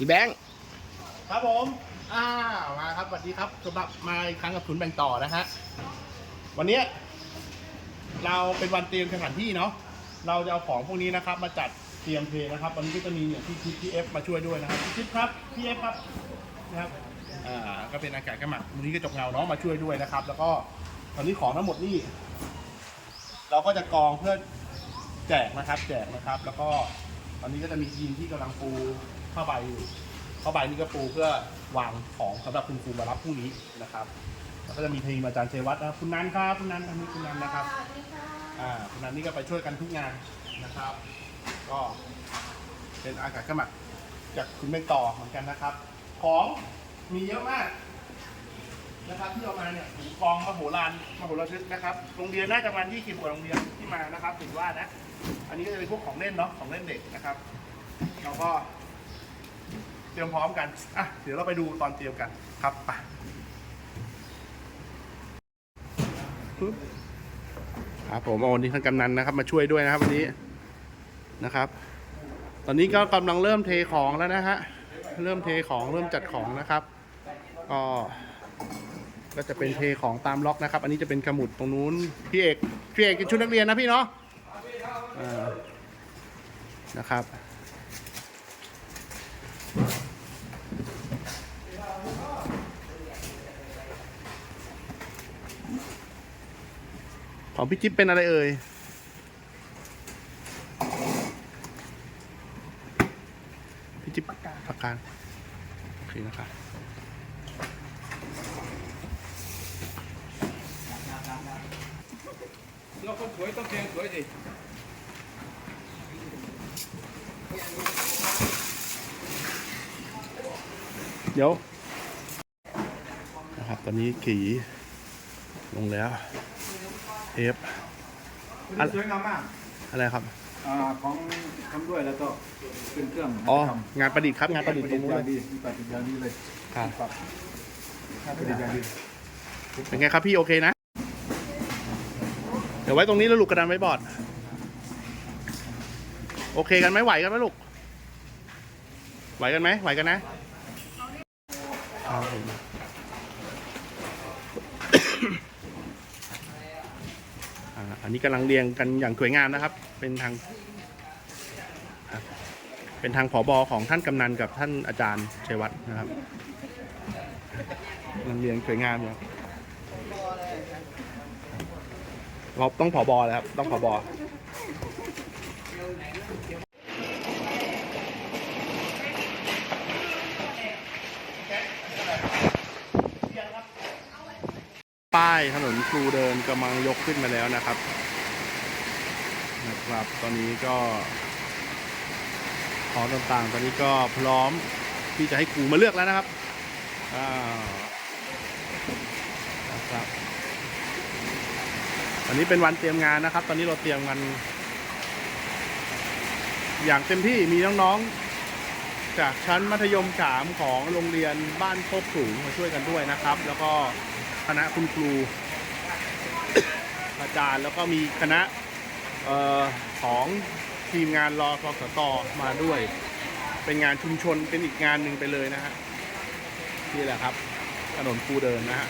พี่แบงค์ครับผมอ้าวมาครับสวัสดีครับสำหรับมาอีกครั้งกับทุนแบ่งต่อนะฮะวันนี้เราเป็นวันเตรียมสถานที่เนาะเราจะเอาของพวกนี้นะครับ มาจัดเตรียมเทนะครับ วันนี้ก็จะมีเนี่ยพี่คิดพี่เอฟมาช่วยด้วยนะครับพี่คิดครับพี่เอฟครับนะครับอ่าก็เป็นอากาศกระหมักวันนี้ก็จกเงาเนาะมาช่วยด้วยนะครับ แล้วก็ตอนนี้ของทั้งหมดนี่เราก็จะกองเพื่อแจกนะครับ แจกนะครับ แล้วก็ ตอนนี้ก็จะมีทีมที่กำลังปูผ้าใบอยู่ผ้าใบนี่ก็ปูเพื่อวางของสำหรับคุณครูมารับพรุ่งนี้นะครับแล้วก็จะมีทีมอาจารย์เชวัตนะครับคุณนันครับคุณนันทางนี้คุณนันนะครับอ่าคุณนันนี่ก็ไปช่วยกันทุกงานนะครับ ก็เป็นอากาศกระหมักจากคุณเมฆต่อเหมือนกันนะครับ ของมีเยอะมากนะครับที่เอามาเนี่ยหูกองมโหฬารมโหฬารทึกนะครับโรงเรียนน่าจะประมาณ20กว่าโรงเรียนที่มานะครับถือว่านะ อันนี้ก็จะเป็นพวกของเล่นเนาะของเล่นเด็กนะครับ เราก็เตรียมพร้อมกันอะเดี๋ยวเราไปดูตอนเตรียมกันครับไปปึ๊บครับผมเอาวันนี้ท่านกำนันนะครับ มาช่วยด้วยนะครับวันนี้นะครับ ตอนนี้ก็กำลังเริ่มเทของแล้วนะฮะเริ่มเทของเริ่มจัดของนะครับ ก็ก็จะเป็นเทของตามล็อกนะครับ อันนี้จะเป็นกระหมุดตรงนู้นพี่เอกพี่เอกเป็นชุดนักเรียนนะพี่เนาะ นะครับ ของพี่จิ๊บเป็นอะไรเอ่ยพี่จิ๊บปากกาปากกาโอเคนะครับเราคนสวยต้องเพียงสวยสิ เดี๋ยวนะครับตอนนี้ขี่ลงแล้วเทปวันนี้สวยงามมากอะไรครับอ่าของทำด้วยแล้วก็เป็นเครื่องอ๋อทำงานประดิษฐ์ครับงานประดิษฐ์ตรงนู้นอเลย่างยดีประดิษฐ์อย่างดีเลยครับครับประดิษฐ์อย่างดีเป็นไงครับพี่โอเคนะ เดี๋ยวไว้ตรงนี้แล้วลูกกระดานไว้บอร์ดโอเคกันไหมไหวกันไหมลูก ไหวกันไหมไหวกันนะ ครับผมอันนี้กำลังเรียงกันอย่างสวยงามนะครับ เป็นทาง เป็นทางผอบอของท่านกำนันกับท่านอาจารย์ชัยวัฒน์นะครับกำลังเรียงสวยงามอยู่เราต้องผอบอแล้วครับ ต้องผอบอ ป้ายถนนครูเดินกำลังยกขึ้นมาแล้วนะครับ นะครับ ตอนนี้ก็ของต่างๆ ตอนนี้ก็พร้อมที่จะให้ครูมาเลือกแล้วนะครับอ่านะครับวันนี้เป็นวันเตรียมงานนะครับ ตอนนี้เราเตรียมกัน อย่างเต็มที่มีน้องๆ จากชั้นมัธยมสามของโรงเรียนบ้านโคกสูงมาช่วยกันด้วยนะครับ แล้วก็ คณะคุณครู อาจารย์แล้วก็มีคณะออของทีมงานรอพสตมาด้วย เป็นงานชุมชนเป็นอีกงานหนึ่งไปเลยนะฮะนี่แหละครับถนนคูเดินนะฮะ